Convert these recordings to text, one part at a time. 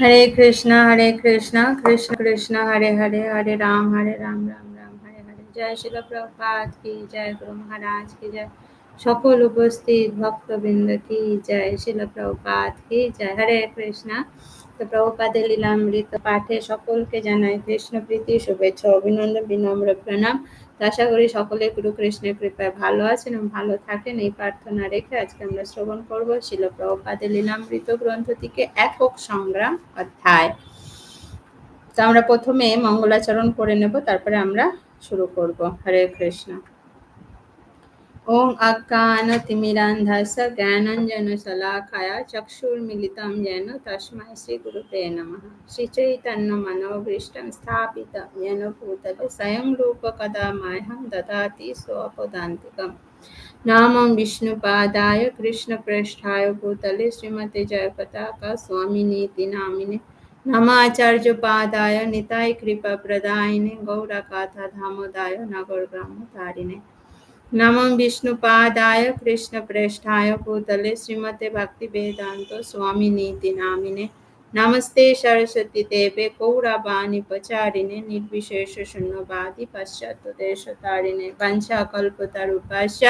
হরে কৃষ্ণ হরে কৃষ্ণ কৃষ্ণ কৃষ্ণ, হরে হরে হরে রাম হরে রাম রাম রাম, হরে হরে। জয় শিল প্রভাত কি জয় গুরু মহারাজ কি জয়। সকল উপস্থিত ভক্তবৃন্দ কি জয় শিল প্রভুপাত কি জয়। হরে কৃষ্ণ। তো প্রভুপাদের লীলামৃত পাঠে সকলকে জানাই কৃষ্ণ প্রীতি, শুভেচ্ছা, অভিনন্দন, বিনম্র প্রণাম। আশা করি সকলে গুরু কৃষ্ণের কৃপায় ভালো আছেন এবং ভালো থাকেন। এই প্রার্থনা রেখে আজকে আমরা শ্রবণ করব শিল প্রভুপাদের লীলামৃত গ্রন্থ থেকে একক সংগ্রাম অধ্যায়। তো আমরা প্রথমে মঙ্গলাচরণ করে নেব, তারপরে আমরা শুরু করব। হরে কৃষ্ণ। ॐ अज्ञानतिमिरान्धस्य ज्ञानञ्जनशलाखाया चक्षुर्मिलितं येन तस्मै श्रीगुरुवे नमः श्रीचैतन्यमनोभीष्टं स्थापितं येन भूतले स्वयं रूपकदा माह्यं ददाति स्वपदान्तिकम् नामं विष्णुपादाय कृष्णप्रेष्ठाय भूतले श्रीमते जयपताका स्वामिनीति नामिने नमाचार्यपादाय निताय कृपाप्रदायिने गौरकाथा धामोदाय नगरग्रामतारिणे नमं विष्णुपादाय कृष्णप्रेष्ठाय भूतले श्रीमते भक्तिवेदान्त स्वामिनीति नामिने नमस्ते सरस्वती देवे गौरवाणी प्रचारिणे निर्विशेषशून्यवादि पाश्चात्यदेशतारिणे वंशाकल्पतरुपाश्च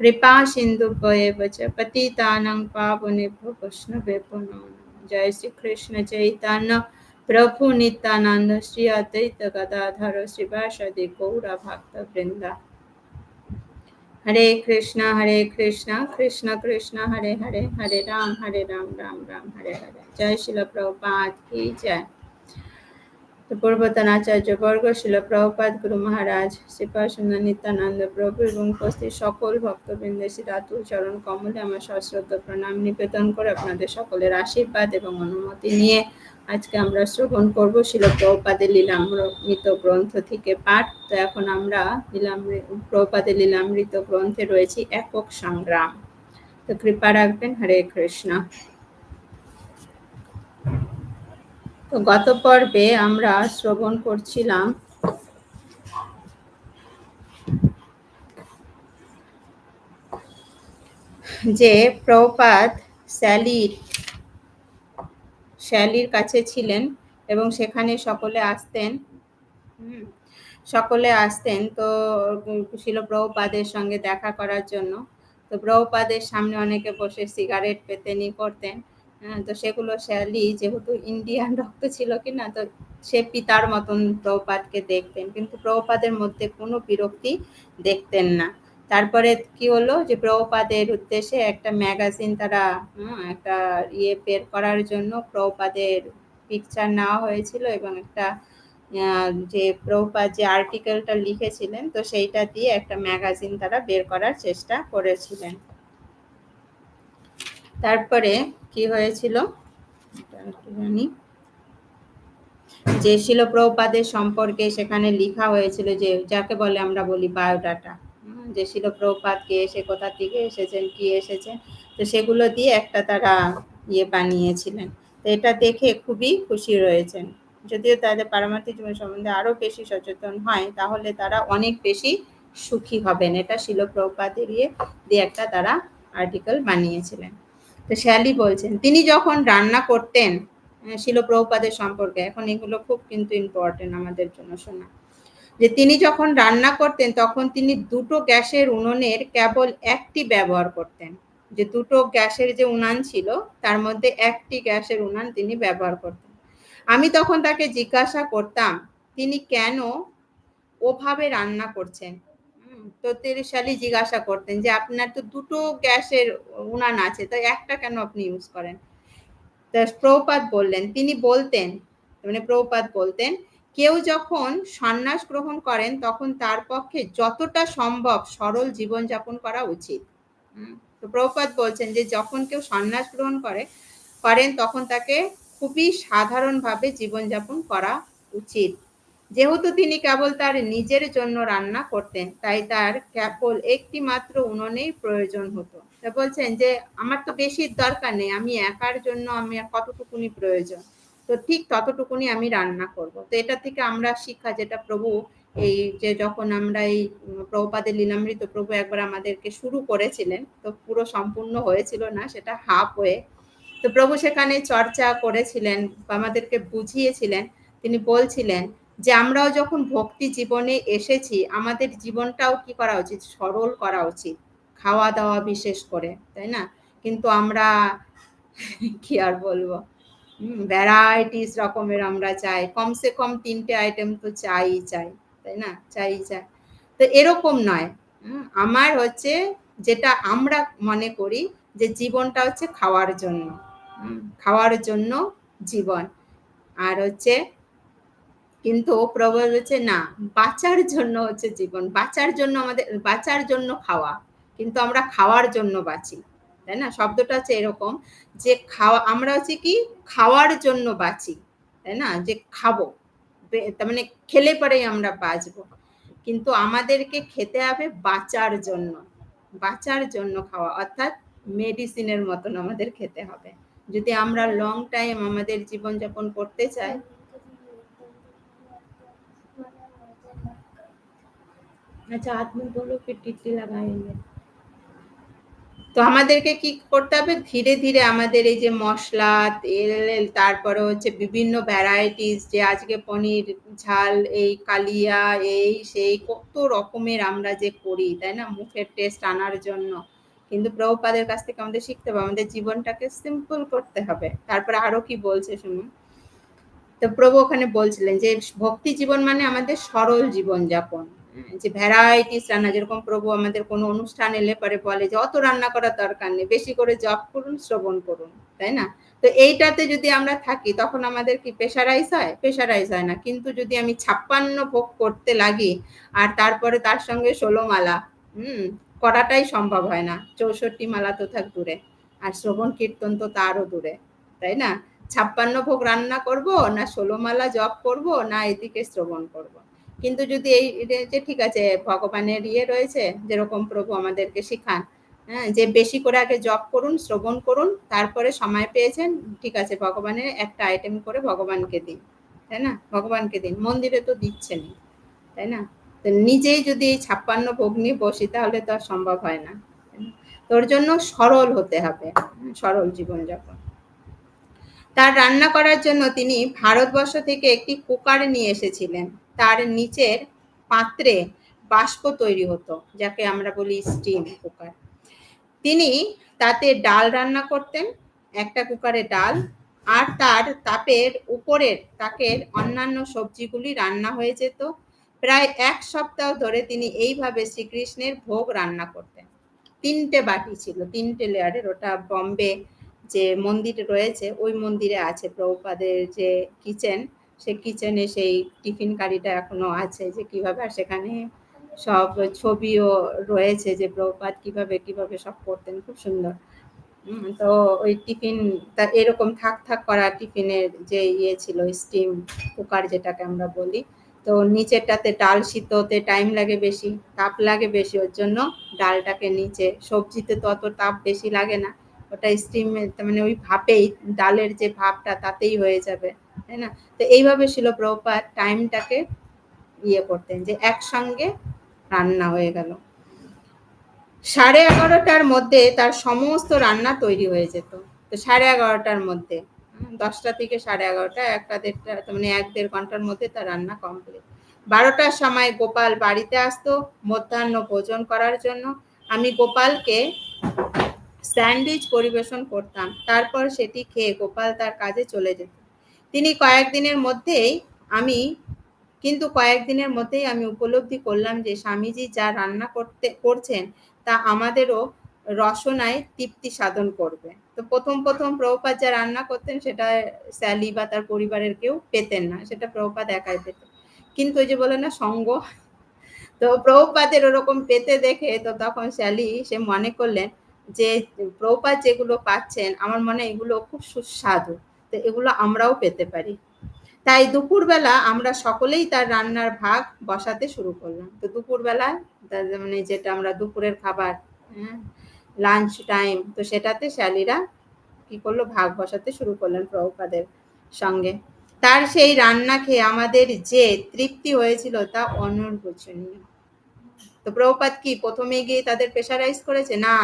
कृपा सिन्धुभ्येव च पतितानां पावनेभ्यो वैष्णवेभ्यो नमो नमः जय श्री कृष्ण चैतन्य प्रभु नित्यानंद श्री अद्वैत गदाधर श्रीवासदि गौरा হরে কৃষ্ণ হরে কৃষ্ণ কৃষ্ণ কৃষ্ণ, হরে হরে হরে রাম হরে রাম রাম রাম, হরে হরে। জয় শিল প্রভুপাত কি জয়। পূর্বতন আচার্য বর্গ শিল প্রভুপাত গুরু মহারাজ শ্রীপা সুন্দর নিত্যানন্দ প্রভু এবং উপস্থিত সকল ভক্তবৃন্দ, শ্রী রাতুল চরণ কমলে আমার সশ্রদ্ধ প্রণাম নিবেদন করে আপনাদের সকলের আশীর্বাদ এবং অনুমতি নিয়ে আজকে আমরা শ্রবণ করব শিল প্রভুপাদের লীলামৃত গ্রন্থ থেকে পাঠ। তো এখন আমরা লীলাম প্রভুপাদের লীলামৃত গ্রন্থে রয়েছি একক সংগ্রাম। তো কৃপা রাখবেন, হরে কৃষ্ণ। তো গত পর্বে আমরা শ্রবণ করছিলাম যে প্রপাত স্যালির শ্যালির কাছে ছিলেন এবং সেখানে সকলে আসতেন। সকলে আসতেন তো ছিল প্রভুপাদের সঙ্গে দেখা করার জন্য। তো প্রভুপাদের সামনে অনেকে বসে সিগারেট পেতেনি করতেন তো সেগুলো শ্যালি যেহেতু ইন্ডিয়ান রক্ত ছিল কি না তো সে পিতার মতন প্রভুপাদকে দেখতেন। কিন্তু প্রভুপাদের মধ্যে কোনো বিরক্তি দেখতেন না। তারপরে কি হলো যে প্রভুপাদের উদ্দেশ্যে একটা ম্যাগাজিন তারা একটা ইয়ে বের করার জন্য প্রভুপাদের পিকচার নেওয়া হয়েছিল এবং একটা যে প্রভুপাদ যে আর্টিকেলটা লিখেছিলেন, তো সেইটা দিয়ে একটা ম্যাগাজিন তারা বের করার চেষ্টা করেছিলেন। তারপরে কি হয়েছিল? যে শিল প্রপাদের সম্পর্কে সেখানে লেখা হয়েছিল যে, যাকে বলে আমরা বলি বায়োডাটা যে শিল প্রভুপাত কে এসে, কোথা থেকে এসেছেন, কি এসেছেন, তো সেগুলো দিয়ে একটা তারা ইয়ে বানিয়েছিলেন। তো এটা দেখে খুবই খুশি রয়েছেন। যদিও তাদের পারমার্থিক জীবন সম্বন্ধে আরও বেশি সচেতন হয়, তাহলে তারা অনেক বেশি সুখী হবেন। এটা শিল প্রভুপাদের ইয়ে দিয়ে একটা তারা আর্টিকেল বানিয়েছিলেন। তো শ্যালি বলছেন, তিনি যখন রান্না করতেন শিল প্রভুপাদের সম্পর্কে, এখন এগুলো খুব কিন্তু ইম্পর্টেন্ট আমাদের জন্য শোনা। যে তিনি যখন রান্না করতেন, তখন তিনি দুটো গ্যাসের উনুনের কেবল একটি ব্যবহার করতেন। যে দুটো গ্যাসের যে উনান ছিল, তার মধ্যে একটি গ্যাসের উনান তিনি ব্যবহার করতেন। আমি তখন তাকে জিজ্ঞাসা করতাম, তিনি কেন ওভাবে রান্না করছেন? তো শালি জিজ্ঞাসা করতেন যে, আপনার তো দুটো গ্যাসের উনান আছে তো একটা কেন আপনি ইউজ করেন? তো প্রপাত বললেন, তিনি বলতেন মানে প্রপাত বলতেন কেউ যখন সন্ন্যাস গ্রহণ করেন, তখন তার পক্ষে যতটা সম্ভব সরল জীবনযাপন করা উচিত। তো প্রপাত বলছেন যে, যখন কেউ সন্ন্যাস গ্রহণ করে, করেন, তখন তাকে খুবই সাধারণভাবে জীবনযাপন করা উচিত। যেহেতু তিনি কেবল তার নিজের জন্য রান্না করতেন, তাই তার কেবল একটি মাত্র উনুনেই প্রয়োজন হতো। বলছেন যে, আমার তো বেশি দরকার নেই, আমি একার জন্য আমি কতটুকুনি প্রয়োজন? তো ঠিক ততটুকুনি আমি রান্না করব। তো এটা থেকে আমরা শিক্ষা যেটা প্রভু, এই যে যখন আমরা এই প্রভুপাদের লীলামৃত প্রভু একবার আমাদেরকে শুরু করেছিলেন, তো পুরো সম্পূর্ণ হয়েছিল না, সেটা হাফ হয়ে তো প্রভু সেখানে চর্চা করেছিলেন, আমাদেরকে বুঝিয়েছিলেন। তিনি বলছিলেন যে, আমরাও যখন ভক্তি জীবনে এসেছি, আমাদের জীবনটাও কি করা উচিত? সরল করা উচিত। খাওয়া দাওয়া বিশেষ করে। তাই না? কিন্তু আমরা কি আর বলব? ভ্যারাইটিস রকমের আমরা চাই। কমসে কম তিনটে আইটেম তো চাই চাই তাই না? চাই চাই। তো এরকম নয়। আমার হচ্ছে যেটা আমরা মনে করি যে জীবনটা হচ্ছে খাওয়ার জন্য। খাওয়ার জন্য জীবন। আর হচ্ছে কিন্তু প্রবল হচ্ছে না বাঁচার জন্য হচ্ছে জীবন। বাঁচার জন্য আমাদের বাঁচার জন্য খাওয়া। কিন্তু আমরা খাওয়ার জন্য বাঁচি। তাই না? শব্দটা হচ্ছে এরকম যে খাওয়া, আমরা হচ্ছে কি খাওয়ার জন্য বাঁচি, তাই না? যে খাব তার মানে খেলে পরেই আমরা বাঁচবো। কিন্তু আমাদেরকে খেতে হবে বাঁচার জন্য বাঁচার জন্য খাওয়া, অর্থাৎ মেডিসিনের মতন আমাদের খেতে হবে। যদি আমরা লং টাইম আমাদের জীবনযাপন করতে চাই আচ্ছা আদমি বলো কি টিটি লাগাই তো আমাদেরকে কি করতে হবে? ধীরে ধীরে আমাদের এই যে মশলা, তেল, তারপরে হচ্ছে বিভিন্ন ভ্যারাইটিস যে আজকে পনির, ঝাল, এই কালিয়া, এই সেই কত রকমের আমরা যে করি, তাই না? মুখের টেস্ট আনার জন্য। কিন্তু প্রভুপাদের কাছ থেকে আমাদের শিখতে হবে, আমাদের জীবনটাকে সিম্পল করতে হবে। তারপরে আরও কি বলছে শুনুন? তো প্রভু ওখানে বলছিলেন যে, ভক্তি জীবন মানে আমাদের সরল জীবন যাপন যে ভ্যারাইটিস রান্না, যেরকম প্রভু আমাদের কোনো অনুষ্ঠান এলে পরে বলে যে অত রান্না করার দরকার নেই, বেশি করে জব করুন, শ্রবণ করুন, তাই না? তো এইটাতে যদি আমরা থাকি, তখন আমাদের কি প্রেশারাইজ হয়? প্রেশারাইজ হয় না। কিন্তু যদি আমি ছাপ্পান্ন ভোগ করতে লাগি আর তারপরে তার সঙ্গে ষোলো মালা, হুম, করাটাই সম্ভব হয় না। চৌষট্টি মালা তো থাক দূরে, আর শ্রবণ কীর্তন তো তারও দূরে, তাই না? ছাপ্পান্ন ভোগ রান্না করব না ষোলো মালা জপ করব না এদিকে শ্রবণ করব। কিন্তু যদি এই যে ঠিক আছে, ভগবানের ইয়ে রয়েছে, যেরকম প্রভু আমাদেরকে শিখান হ্যাঁ যে বেশি করে আগে জপ করুন, শ্রবণ করুন, তারপরে সময় পেয়েছেন, ঠিক আছে, ভগবানের একটা আইটেম করে ভগবানকে দিন, তাই না? ভগবানকে দিন, মন্দিরে তো দিচ্ছেনই, তাই না? তো নিজেই যদি এই ছাপ্পান্ন ভোগ নিয়ে বসি, তাহলে তো আর সম্ভব হয় না তোর জন্য সরল হতে হবে সরল জীবনযাপন। তার রান্না করার জন্য তিনি ভারতবর্ষ থেকে একটি কুকার নিয়ে এসেছিলেন তার নিচের পাত্রে বাষ্প তৈরি হতো, যাকে আমরা বলি স্টিম কুকার তিনি তাতে ডাল রান্না করতেন, একটা কুকারে ডাল, আর তার তাপের উপরের তাকের অন্যান্য সবজিগুলি রান্না হয়ে যেত। প্রায় এক সপ্তাহ ধরে তিনি এইভাবে শ্রীকৃষ্ণের ভোগ রান্না করতেন। তিনটে বাটি ছিল, তিনটে লেয়ারের। ওটা বম্বে যে মন্দির রয়েছে, ওই মন্দিরে আছে, প্রভুপাদের যে কিচেন সে কিচেনে সেই টিফিন কারিটা এখনও আছে যে কীভাবে আর সেখানে সব ছবিও রয়েছে যে প্রভুপাত কীভাবে কীভাবে সব করতেন, খুব সুন্দর। তো ওই টিফিন তা এরকম থাক থাক করা টিফিনের যে ইয়ে ছিল স্টিম কুকার যেটাকে আমরা বলি, তো নিচেরটাতে ডাল হতে টাইম লাগে বেশি, তাপ লাগে বেশি, ওর জন্য ডালটাকে নিচে, সবজিতে তো অত তাপ বেশি লাগে না, ওটা স্টিম মানে ওই ভাপেই, ডালের যে ভাপটা তাতেই হয়ে যাবে। তাই না? তো এইভাবে ছিল প্রপার টাইমটাকে ইয়ে করতেন যে একসঙ্গে রান্না হয়ে গেল। সাড়ে এগারোটার মধ্যে তার সমস্ত রান্না তৈরি হয়ে যেত। তো সাড়ে এগারোটার মধ্যে দশটা থেকে সাড়ে এগারোটা, একটা দেড়টা মানে এক দেড় ঘণ্টার মধ্যে তার রান্না কমপ্লিট বারোটার সময় গোপাল বাড়িতে আসতো মধ্যাহ্ন ভোজন করার জন্য। আমি গোপালকে স্যান্ডউইচ পরিবেশন করতাম। তারপর সেটি খেয়ে গোপাল তার কাজে চলে যেত। তিনি কয়েকদিনের মধ্যেই আমি, কিন্তু কয়েকদিনের মধ্যেই আমি উপলব্ধি করলাম যে স্বামীজি যা রান্না করতে, করছেন তা আমাদেরও রসনায় তৃপ্তি সাধন করবে। তো প্রথম প্রথম প্রভুপাত যা রান্না করতেন সেটা স্যালি বা তার পরিবারের কেউ পেতেন না, সেটা প্রভুপাত একাই পেত। কিন্তু ওই যে বলে না, সঙ্গ? তো প্রভুপাতের ওরকম পেতে দেখে তো তখন স্যালি সে মনে করলেন যে প্রপাত যেগুলো পাচ্ছেন, আমার মনে এগুলো খুব সুস্বাদু। তো এগুলো আমরাও পেতে পারি। তাই দুপুরবেলা আমরা সকলেই তার রান্নার ভাগ বসাতে শুরু করলাম। তো দুপুরবেলা মানে যেটা আমরা দুপুরের খাবার হ্যাঁ লাঞ্চ টাইম তো সেটাতে শ্যালিরা কি করল? ভাগ বসাতে শুরু করলেন প্রভুপাদের সঙ্গে। তার সেই রান্না খেয়ে আমাদের যে তৃপ্তি হয়েছিল তা অনর্বচনীয়। তো প্রভুপাত কি, প্রথমে গিয়ে তাদের প্রেশারাইজ করেছে? না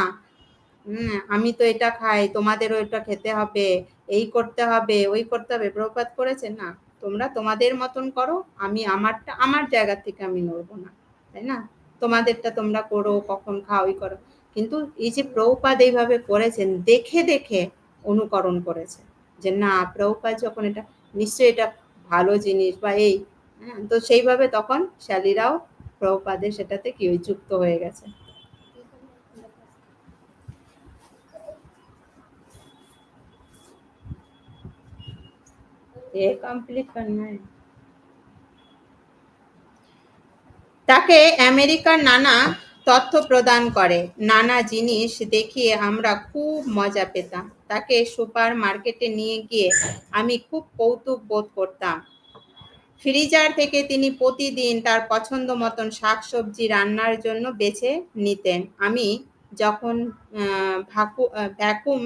হুম আমি তো এটা খাই, তোমাদেরও এটা খেতে হবে, এই করতে হবে, ওই করতে হবে। প্রপাত করেছে না, তোমরা তোমাদের মতন করো, আমি আমারটা, আমার জায়গা থেকে আমি নড়বো না। তাই না? তোমাদেরটা তোমরা করো, কখন খাও ওই করো। কিন্তু এই যে প্রভুপাদ এইভাবে করেছেন, দেখে দেখে অনুকরণ করেছে যে, না, প্রভুপাদ যখন এটা, নিশ্চয়ই এটা ভালো জিনিস বা এই হ্যাঁ তো সেইভাবে তখন শ্যালীরাও প্রভুপাদের সেটাতে কি যুক্ত হয়ে গেছে। এ কমপ্লিট করনা তাকে আমেরিকার নানা তথ্য প্রদান করে। নানা জিনিস দেখিয়ে আমরা খুব মজা পেতাম। তাকে সুপার মার্কেটে নিয়ে গিয়ে আমি খুব কৌতুক বোধ করতাম। ফ্রিজার থেকে তিনি প্রতিদিন তার পছন্দ মতন শাকসবজি রান্নার জন্য বেছে নিতেন। আমি যখন ভাকু ভ্যাকুম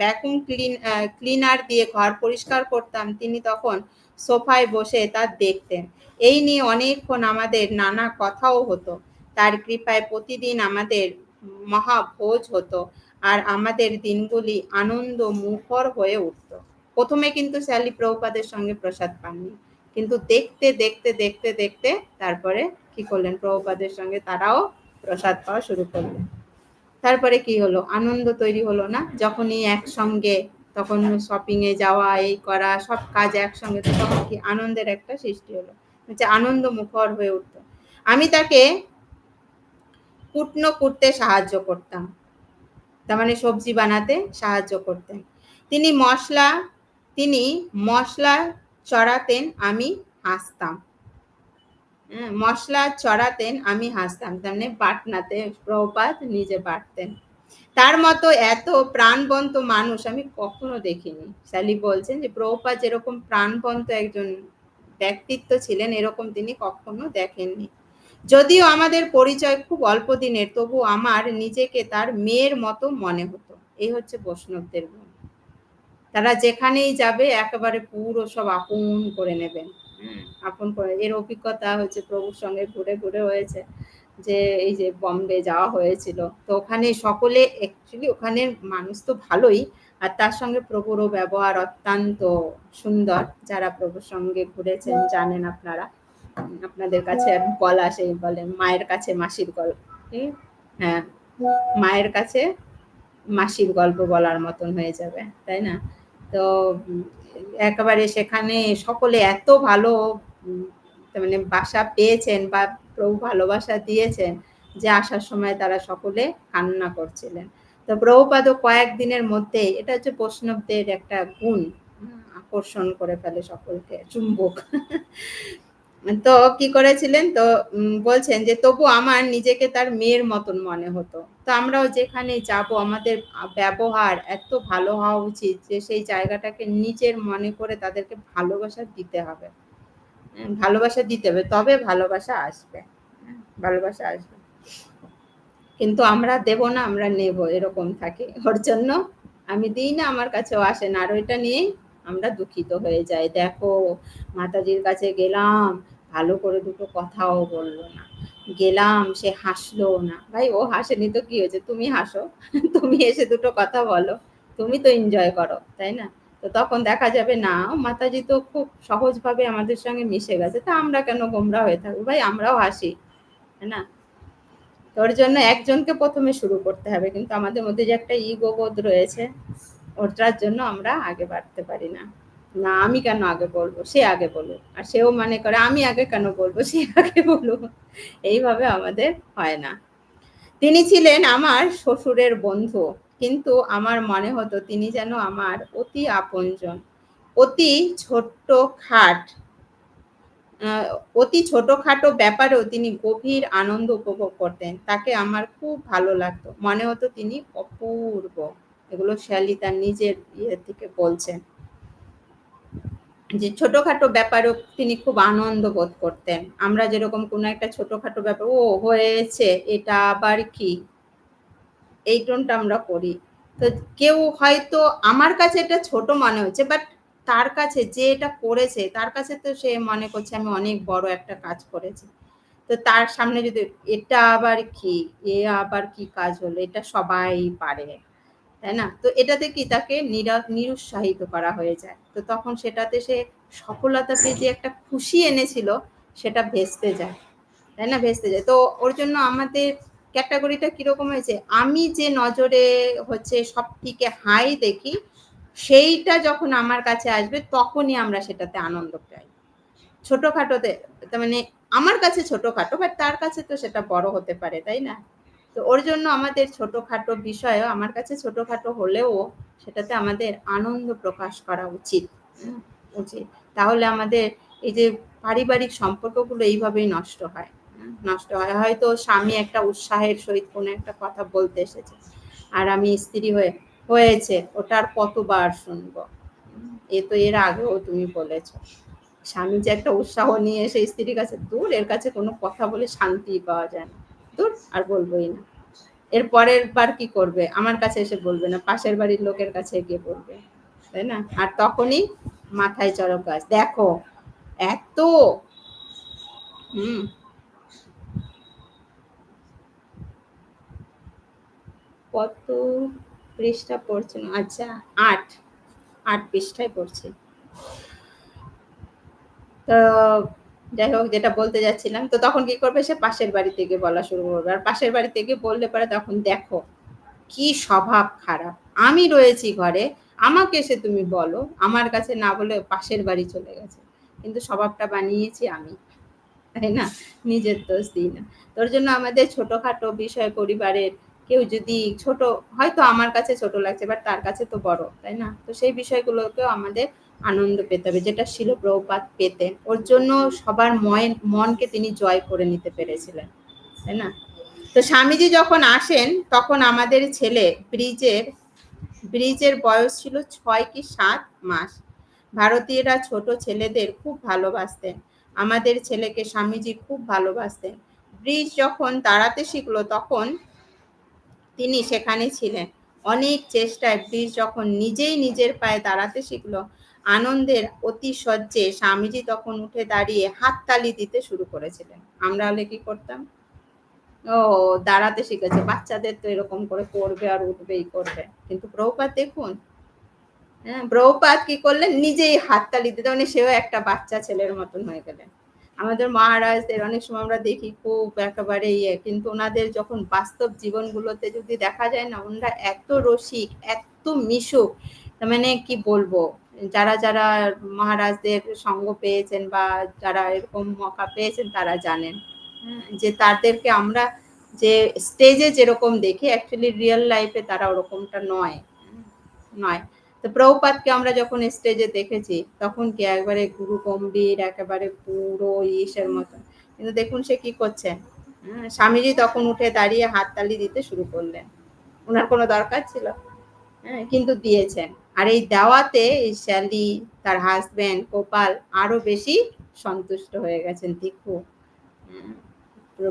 ভ্যাকুম ক্লিন ক্লিনার দিয়ে ঘর পরিষ্কার করতাম, তিনি তখন সোফায় বসে তা দেখতেন। এই নিয়ে অনেকক্ষণ আমাদের নানা কথাও হতো। তার কৃপায় প্রতিদিন আমাদের মহাভোজ হতো আর আমাদের দিনগুলি আনন্দ মুখর হয়ে উঠত। প্রথমে কিন্তু শ্যালি প্রভুপাদের সঙ্গে প্রসাদ পাননি। কিন্তু দেখতে দেখতে দেখতে দেখতে তারপরে কি করলেন? প্রভুপাদের সঙ্গে তারাও প্রসাদ পাওয়া শুরু করলেন। তারপরে কি হলো? আনন্দ তৈরি হলো না? যখনই একসঙ্গে, তখন শপিং এ যাওয়া, এই করা, সব কাজ একসঙ্গে তখন কি আনন্দের একটা সৃষ্টি হলো? হচ্ছে আনন্দ মুখর হয়ে উঠতো। আমি তাকে কুটনো কুটতে সাহায্য করতাম। তার মানে সবজি বানাতে সাহায্য করতেন। তিনি মশলা তিনি মশলা চড়াতেন, আমি হাসতাম। মশলা চড়াতেন, আমি হাসতাম। তেমনি মানে বাটনাতে প্রপাত নিজে বাটতেন। তার মতো এত প্রাণবন্ত মানুষ আমি কখনো দেখিনি। স্যালি বলছেন যে প্রভুপাত যেরকম প্রাণবন্ত একজন ব্যক্তিত্ব ছিলেন, এরকম তিনি কখনো দেখেননি। যদিও আমাদের পরিচয় খুব অল্প দিনের, তবু আমার নিজেকে তার মেয়ের মতো মনে হতো। এই হচ্ছে বৈষ্ণবদের গুণ। তারা যেখানেই যাবে, একেবারে পুরো সব আপন করে নেবেন। আপন করে। এর অভিজ্ঞতা হচ্ছে প্রভুর সঙ্গে ঘুরে ঘুরে হয়েছে যে, এই যে বম্বে যাওয়া হয়েছিল। তো ওখানে সকলে অ্যাকচুয়ালি ওখানের মানুষ তো ভালোই। আর তার সঙ্গে প্রভুরও ব্যবহার অত্যন্ত সুন্দর। যারা প্রভুর সঙ্গে ঘুরেছেন, জানেন আপনারা। আপনাদের কাছে বলা সেই বলে মায়ের কাছে মাসির গল্প। হ্যাঁ। মায়ের কাছে মাসির গল্প বলার মতন হয়ে যাবে, তাই না? তো একেবারে সেখানে সকলে এত ভালো মানে বাসা পেয়েছেন বা প্রভু ভালোবাসা দিয়েছেন যে আসার সময় তারা সকলে কান্না করছিলেন। তো প্রভুপাদ কয়েকদিনের মধ্যে এটা হচ্ছে বৈষ্ণবদের একটা গুণ আকর্ষণ করে ফেলে সকলকে, চুম্বক। তো কি করেছিলেন? তো বলছেন যে, তবু আমার নিজেকে তার মেয়ের মতন মনে হতো। তো আমরাও যেখানে যাব, আমাদের ব্যবহার এত ভালো হওয়া উচিত যে, সেই জায়গাটাকে নিজের মনে করে তাদেরকে ভালোবাসা দিতে হবে। ভালোবাসা দিতে হবে, তবে ভালোবাসা আসবে। ভালোবাসা আসবে। কিন্তু আমরা দেব না, আমরা নেব, এরকম থাকে। ওর জন্য আমি দিই না, আমার কাছেও আসে না। আর ওইটা নিয়েই আমরা দুঃখিত হয়ে যাই। দেখো, মাতাজির কাছে গেলাম ভালো করে দুটো কথাও বলল না। গেলাম, সে হাসলো না। ভাই, ও হাসেনি তো কি হয়েছে? তুমি হাসো। তুমি এসে দুটো কথা বলো। তুমি তো এনজয় করো, তাই না? তো তখন দেখা যাবে, না, মাতাজি তো খুব সহজভাবে আমাদের সঙ্গে মিশে গেছে। তা আমরা কেন গোমরা হয়ে থাকব? ভাই, আমরাও হাসি না? তোর জন্য একজনকে প্রথমে শুরু করতে হবে, কিন্তু আমাদের মধ্যে যে একটা ইগো বোধ রয়েছে, ওটার জন্য আমরা আগে বাড়তে পারি না। না, আমি কেন আগে বলব? সে আগে বলুক। আর সেও মনে করে, আমি আগে কেন বলব? সে আগে বলুক। এইভাবে আমাদের হয় না। তিনি ছিলেন আমার শ্বশুরের বন্ধু। কিন্তু আমার মনে হতো তিনি যেন আমার অতি আপনজন। অতি ছোট্ট খাট। অতি ছোটখাটো ব্যাপারেও তিনি গভীর আনন্দ উপভোগ করতেন। তাকে আমার খুব ভালো লাগতো। মনে হতো তিনি অপূর্ব। এগুলো শ্যালি তার নিজের ইয়ে থেকে বলছেন। যে ছোটখাটো ব্যাপারেও তিনি খুব আনন্দ বোধ করতেন। আমরা যেরকম কোনো একটা ছোটখাটো ব্যাপার, ও, হয়েছে, এটা আবার কি? এই টোনটা আমরা করি। তো কেউ হয়তো আমার কাছে এটা ছোট মনে হচ্ছে বাট তার কাছে যে এটা করেছে, তার কাছে তো সে মনে করছে, আমি অনেক বড় একটা কাজ করেছি। তো তার সামনে যদি, এটা আবার কি? এ আবার কি কাজ হলো? এটা সবাই পারে। তাই না? তো এটাতে কি তাকে নিরুৎসাহিত করা হয়ে যায়? তো তখন সেটাতে সে সফলতা পেয়ে যে একটা খুশি এনেছিল, সেটা ভেস্তে যায়। তাই না? ভেস্তে যায়। তো ওর জন্য আমাদের ক্যাটাগরিটা কীরকম হয়েছে? আমি যে নজরে হচ্ছে সব থেকে হাই দেখি, সেইটা যখন আমার কাছে আসবে, তখনই আমরা সেটাতে আনন্দ পাই। ছোটখাটোতে মানে আমার কাছে ছোটখাটো বাট তার কাছে তো সেটা বড় হতে পারে, তাই না? তো ওর জন্য আমাদের ছোটখাটো বিষয় আমার কাছে ছোটখাটো হলেও সেটাতে আমাদের আনন্দ প্রকাশ করা উচিত। উচিত। তাহলে আমাদের এই যে পারিবারিক সম্পর্কগুলো এইভাবেই নষ্ট হয়। নষ্ট হয়। হয়তো স্বামী একটা উৎসাহের সহিত কোনো একটা কথা বলতে এসেছে, আর আমি স্ত্রী হয়ে, হয়েছে ওটার কতবার শুনব? এ তো এর আগেও তুমি বলেছ। স্বামী যে একটা উৎসাহ নিয়ে এসে স্ত্রীর কাছে, দূর, এর কাছে কোনো কথা বলে শান্তি পাওয়া যায় না। দূর আর বলবোই না। এর পরের বার কি করবে? আমার কাছে এসে বলবে না, পাশের বাড়ির লোকের কাছে গিয়ে বলবে, তাই না? আর তখনই মাথায় চড়ক গাছ দেখো, এত হুম। কত পৃষ্ঠা পড়ছে আচ্ছা আট আট পৃষ্ঠায় পড়ছে। তো যাই হোক, যেটা বলতে যাচ্ছিলাম, তো তখন কি করবে? সে পাশের বাড়ি থেকে বলা শুরু করবে। আর পাশের বাড়ি থেকে বললে পরে তখন দেখো, কি স্বভাব খারাপ। আমি রয়েছি ঘরে, আমাকে এসে তুমি বলো, আমার কাছে না বলে পাশের বাড়ি চলে গেছে। কিন্তু স্বভাবটা বানিয়েছি আমি, তাই না? নিজের দোষ দিই না। তোর জন্য আমাদের ছোটখাটো বিষয় পরিবারের কেউ যদি ছোট, হয়তো আমার কাছে ছোট লাগছে বাট তার কাছে তো বড়, তাই না? তো সেই বিষয়গুলোকেও আমাদের আনন্দ পেতে হবে, যেটা শিল প্রপাত পেতেন। ওর জন্য সবার ময়ের মনকে তিনি জয় করে নিতে পেরেছিলেন, তাই না? তো স্বামীজি যখন আসেন, তখন আমাদের ছেলে ব্রিজের ব্রিজের বয়স ছিল ছয় কি সাত মাস। ভারতীয়রা ছোট ছেলেদের খুব ভালোবাসতেন। আমাদের ছেলেকে স্বামীজি খুব ভালোবাসতেন। ব্রিজ যখন দাঁড়াতে শিখলো, তখন তিনি সেখানে ছিলেন। অনেক চেষ্টায় ব্রিজ যখন নিজেই নিজের পায়ে দাঁড়াতে শিখল, আনন্দের অতি সহ্যে স্বামীজি তখন উঠে দাঁড়িয়ে হাততালি দিতে শুরু করেছিলেন। আমরা হলে কি করতাম? ও, দাঁড়াতে শিখেছে। বাচ্চাদের তো এরকম করে করবে আর উঠবেই করবে। কিন্তু প্রভুপাত দেখুন হ্যাঁ প্রভুপাত কি করলেন? নিজেই হাততালি দিতে। মানে সেও একটা বাচ্চা ছেলের মতন হয়ে গেলেন। আমাদের মহারাজদের অনেক সময় আমরা দেখি খুব একেবারে ইয়ে কিন্তু ওনাদের যখন বাস্তব জীবনগুলোতে যদি দেখা যায় না ওনারা এত রসিক এত মিশুক মানে কি বলব? যারা যারা মহারাজদের সঙ্গ পেয়েছেন বা যারা এরকম মকা পেয়েছেন তারা জানেন। যে তাদেরকে আমরা যে স্টেজে যেরকম দেখি অ্যাকচুয়ালি রিয়েল লাইফে তারা ওরকমটা নয়। নয়। তো প্রভুপাতকে আমরা যখন স্টেজে দেখেছি তখন কি একবারে গুরু গম্ভীর একেবারে পুরো ইসের মতন। কিন্তু দেখুন সে কি করছেন হ্যাঁ, স্বামীজি তখন উঠে দাঁড়িয়ে হাততালি দিতে শুরু করলেন। ওনার কোনো দরকার ছিল? হ্যাঁ কিন্তু দিয়েছেন। আর এই দেওয়াতে শ্যালি তার হাজব্যান্ড গোপাল আরও বেশি সন্তুষ্ট হয়ে গেছেন। তিক্ষু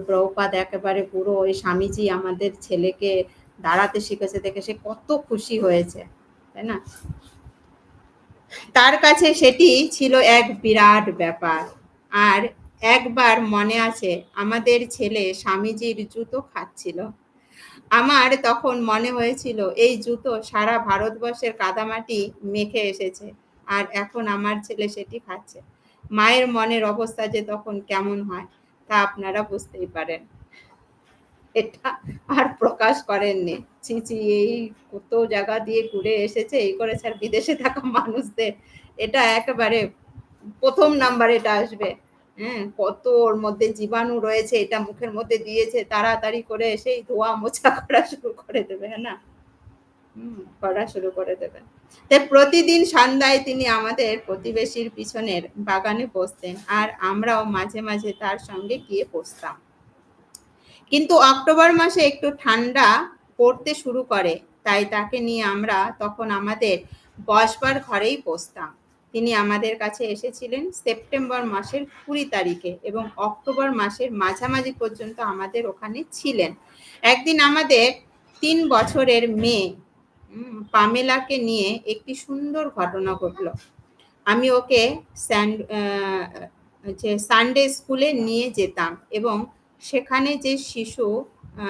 প্রভুপাত একেবারে পুরো ওই স্বামীজি আমাদের ছেলেকে দাঁড়াতে শিখেছে দেখে সে কত খুশি হয়েছে। তাই না? তার কাছে সেটি ছিল এক বিরাট ব্যাপার। আর একবার মনে আছে, আমাদের ছেলে স্বামীজির জুতো খাচ্ছিল। আমার তখন মনে হয়েছিল, এই জুতো সারা ভারতবর্ষের কাদামাটি মেখে এসেছে, আর এখন আমার ছেলে সেটি খাচ্ছে। মায়ের মনের অবস্থা যে তখন কেমন হয়, তা আপনারা বুঝতেই পারেন। এটা আর প্রকাশ করেননি। চিচি এই কত জায়গা দিয়ে ঘুরে এসেছে, এই করেছে আর বিদেশে থাকা মানুষদের। এটা একেবারে প্রথম নাম্বার এটা আসবে। হ্যাঁ কত ওর মধ্যে জীবাণু রয়েছে, এটা মুখের মধ্যে দিয়েছে, তাড়াতাড়ি করে সেই ধোয়া মোছা করা শুরু করে দেবে হ্যাঁ না? করা শুরু করে দেবে। তাই প্রতিদিন সন্ধ্যায় তিনি আমাদের প্রতিবেশীর পিছনের বাগানে বসতেন, আর আমরাও মাঝে মাঝে তার সঙ্গে গিয়ে বসতাম। কিন্তু অক্টোবর মাসে একটু ঠান্ডা পড়তে শুরু করে, তাই তাকে নিয়ে আমরা তখন আমাদের বসবার ঘরেই বসতাম। তিনি আমাদের কাছে এসেছিলেন সেপ্টেম্বর মাসের কুড়ি তারিখে এবং অক্টোবর মাসের মাঝামাঝি পর্যন্ত আমাদের ওখানে ছিলেন। একদিন আমাদের তিন বছরের মেয়ে পামেলাকে নিয়ে একটি সুন্দর ঘটনা ঘটল। আমি ওকে স্যান্ড সানডে স্কুলে নিয়ে যেতাম এবং সেখানে যে শিশু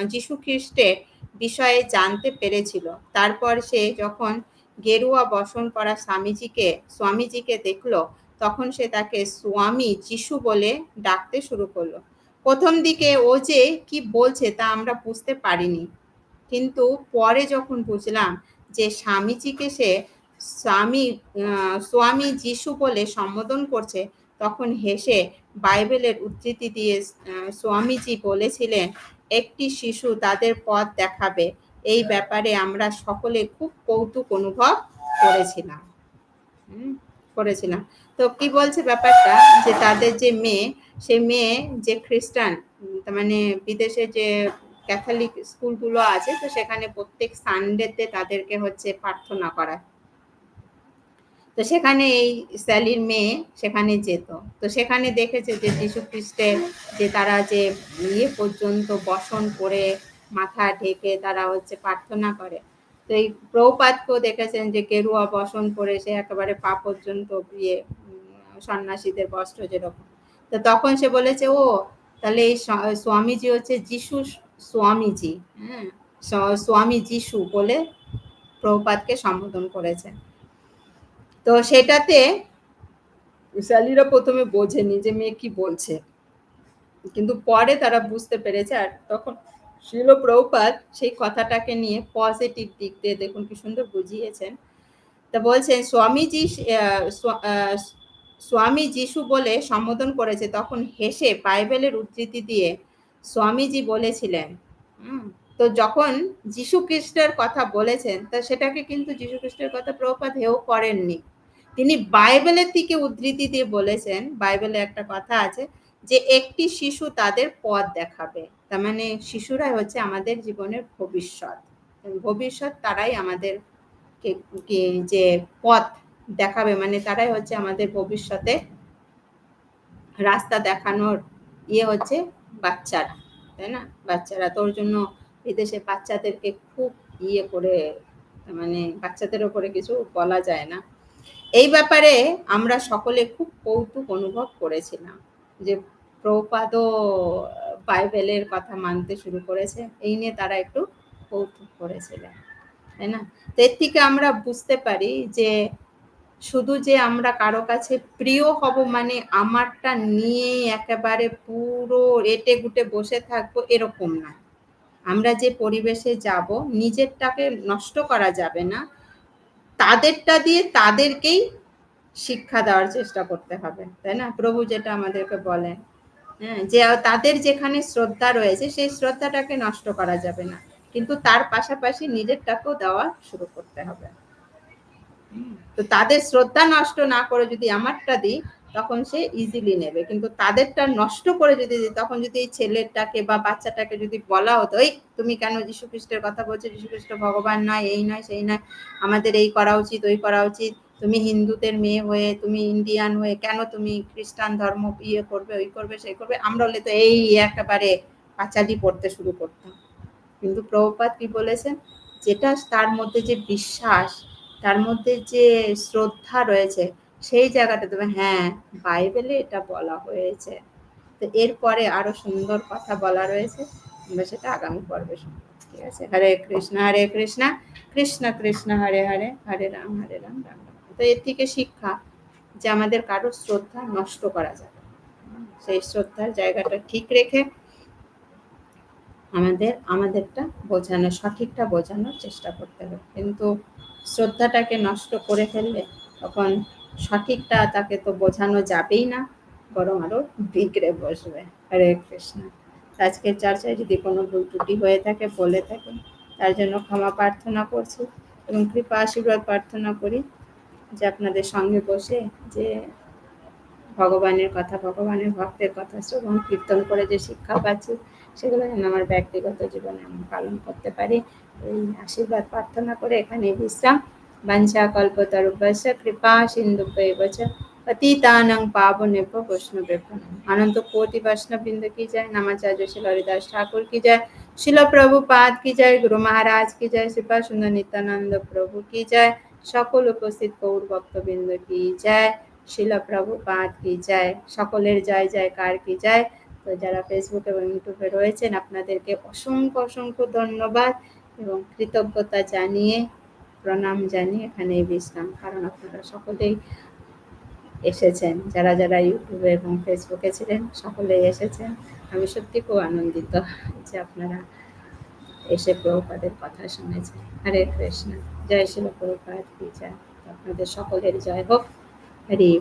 যিশু খ্রিস্টের বিষয়ে জানতে পেরেছিল। তারপর সে যখন গেরুয়া বসন করা স্বামীজিকে স্বামীজিকে দেখল, তখন সে তাকে স্বামী, যিশু বলে ডাকতে শুরু করল। প্রথম দিকে ও যে কি বলছে তা আমরা বুঝতে পারিনি। কিন্তু পরে যখন বুঝলাম যে স্বামীজিকে সে স্বামী স্বামী যিশু বলে সম্বোধন করছে তখন হেসে বাইবেলের উদ্ধৃতি দিয়ে স্বামীজি বলেছিলেন, একটি শিশু তাদের পথ দেখাবে। এই ব্যাপারে আমরা সকলে খুব কৌতুক অনুভব করেছিলাম। করেছিলাম। তো কি বলছে ব্যাপারটা? যে তাদের যে মেয়ে, সে মেয়ে যে খ্রিস্টান মানে বিদেশে যে ক্যাথলিক স্কুলগুলো আছে, তো সেখানে প্রত্যেক সানডেতে তাদেরকে হচ্ছে প্রার্থনা করায়। তো সেখানে এই স্যালির মেয়ে সেখানে যেত। তো সেখানে দেখেছে যে যীশু খ্রিস্টের যে তারা যে ইয়ে পর্যন্ত বসন করে মাথা ঢেকে তারা হচ্ছে প্রার্থনা করে। তো এই প্রপাতকেও দেখেছেন যে গেরুয়া বসন করে সে একেবারে পা পর্যন্ত ইয়ে সন্ন্যাসীদের বস্ত্র যেরকম। তো তখন সে বলেছে, ও, তাহলে এই স্বামীজি হচ্ছে যিশু স্বামীজি হ্যাঁ? স্বামী যিশু বলে প্রভুপাতকে সম্বোধন করেছে। তো সেটাতে স্যালিরা প্রথমে বোঝেনি যে মেয়ে কি বলছে। কিন্তু পরে তারা বুঝতে পেরেছে আর তখন শিল প্রভুপাত সেই কথাটাকে নিয়ে পজিটিভ দিক দিয়ে দেখুন কি সুন্দর বুঝিয়েছেন। তা বলছেন, স্বামীজি স্বামী যিশু বলে সম্বোধন করেছে তখন হেসে বাইবেলের উদ্ধৃতি দিয়ে স্বামীজি বলেছিলেন। তো যখন যিশু খ্রিস্টের কথা বলেছেন, তা সেটাকে কিন্তু যিশু খ্রিস্টের কথা প্রপাত হেও করেননি। তিনি বাইবেলের থেকে উদ্ধৃতি দিয়ে বলেছেন, বাইবেলে একটা কথা আছে যে একটি শিশু তাদের পথ দেখাবে। তার মানে শিশুরাই হচ্ছে আমাদের জীবনের ভবিষ্যৎ। ভবিষ্যৎ তারাই আমাদের যে পথ দেখাবে মানে তারাই হচ্ছে আমাদের ভবিষ্যতে রাস্তা দেখানোর ইয়ে হচ্ছে বাচ্চারা, তাই না? বাচ্চারা তোর জন্য বিদেশে বাচ্চাদেরকে খুব ইয়ে করে মানে বাচ্চাদের ওপরে কিছু বলা যায় না। এই ব্যাপারে আমরা সকলে খুব কৌতুক অনুভব করেছিলাম যে প্রপাদ বাইবেলের কথা মানতে শুরু করেছে। এই নিয়ে তারা একটু কৌতুক করেছিলেন, তাই না? তো এর থেকে আমরা বুঝতে পারি যে শুধু যে আমরা কারও কাছে প্রিয় হব মানে আমারটা নিয়ে একেবারে পুরো এটে গুটে বসে থাকব এরকম না আমরা যে পরিবেশে যাব, নিজেরটাকে নষ্ট করা যাবে না। তাদেরটা দিয়ে তাদেরকেই শিক্ষা দেওয়ার চেষ্টা করতে হবে, তাই না? প্রভু যেটা আমাদেরকে বলেন হ্যাঁ যে তাদের যেখানে শ্রদ্ধা রয়েছে, সেই শ্রদ্ধাটাকে নষ্ট করা যাবে না। কিন্তু তার পাশাপাশি নিজেরটাকেও দেওয়া শুরু করতে হবে। তো তাদের শ্রদ্ধা নষ্ট না করে যদি আমারটা দিই তখন সে ইজিলি নেবে। কিন্তু তাদেরটা নষ্ট করে যদি তখন যদি এই ছেলেটাকে বা বাচ্চাটাকে যদি বলা হতো, এই, তুমি কেন যীশু খ্রিস্টের কথা বলছো? যীশু খ্রিস্ট ভগবান নয়, এই নয়, সেই নয়। আমাদের এই করা উচিত, ওই করা উচিত। তুমি হিন্দুদের মেয়ে হয়ে, তুমি ইন্ডিয়ান হয়ে, কেন তুমি খ্রিস্টান ধর্ম ইয়ে করবে, ওই করবে, সেই করবে? আমরা হলে তো এই একেবারে পাঁচালি পড়তে শুরু করতাম। কিন্তু প্রভুপাত কি বলেছেন? যেটা তার মধ্যে যে বিশ্বাস, তার মধ্যে যে শ্রদ্ধা রয়েছে সেই জায়গাটা তবে হ্যাঁ বাইবেলে এটা বলা হয়েছে। তো এরপরে আরও সুন্দর কথা বলা রয়েছে। আমরা সেটা আগামী পর্বে শুনব। ঠিক আছে? হরে কৃষ্ণ হরে কৃষ্ণ কৃষ্ণ কৃষ্ণ, হরে হরে হরে রাম হরে রাম রাম তো এর থেকে শিক্ষা যে আমাদের কারও শ্রদ্ধা নষ্ট করা যাবে সেই শ্রদ্ধার জায়গাটা ঠিক রেখে আমাদের, আমাদেরটা বোঝানো সঠিকটা বোঝানোর চেষ্টা করতে হবে। কিন্তু শ্রদ্ধাটাকে নষ্ট করে ফেললে তখন সঠিকটা তাকে তো বোঝানো যাবেই না, বরং আরও বিগড়ে বসবে। হরে কৃষ্ণ। আজকের চর্চায় যদি কোনো ভুল ত্রুটি হয়ে থাকে, বলে থাকে। তার জন্য ক্ষমা প্রার্থনা করছি এবং কৃপা আশীর্বাদ প্রার্থনা করি যে আপনাদের সঙ্গে বসে যে ভগবানের কথা, ভগবানের ভক্তের কথা শ্রবণ, কীর্তন করে যে শিক্ষা পাচ্ছি, সেগুলো যেন আমার ব্যক্তিগত জীবনে আমি পালন করতে পারি। এই আশীর্বাদ প্রার্থনা করে এখানে বিশ্রাম। বাঞ্ছা কল্পতরুভ্যস্য কৃপা সিন্ধুভ্যৈব চ পতিতানং পাবনেভ্য বৈষ্ণবেভ্য अनंत कोटि वैष्णव बिंद की जय नमाचार्य श्री हरिदास ठाकुर की जय शिल प्रभुपाद की जय गुरु महाराज की जय श्रीपा सुंदर नित्यानंद प्रभु की जय সকল উপস্থিত গৌর ভক্তবৃন্দ কি জয় শিলা প্রভুপাত কি যায় সকলের জয় জয় কার কি যায় তো যারা ফেসবুক এবং ইউটিউবে রয়েছেন আপনাদেরকে অসংখ্য অসংখ্য ধন্যবাদ এবং কৃতজ্ঞতা জানিয়ে প্রণাম জানিয়ে এখানেই বিশ্রাম কারণ আপনারা সকলেই এসেছেন। যারা যারা ইউটিউবে এবং ফেসবুকে ছিলেন, সকলেই এসেছেন। আমি সত্যি খুব আনন্দিত যে আপনারা এসে প্রভুপাদের কথা শুনেছেন। হরে কৃষ্ণ। জয় শিল প্রভুপাদ আপনাদের সকলের জয় হোক। হরি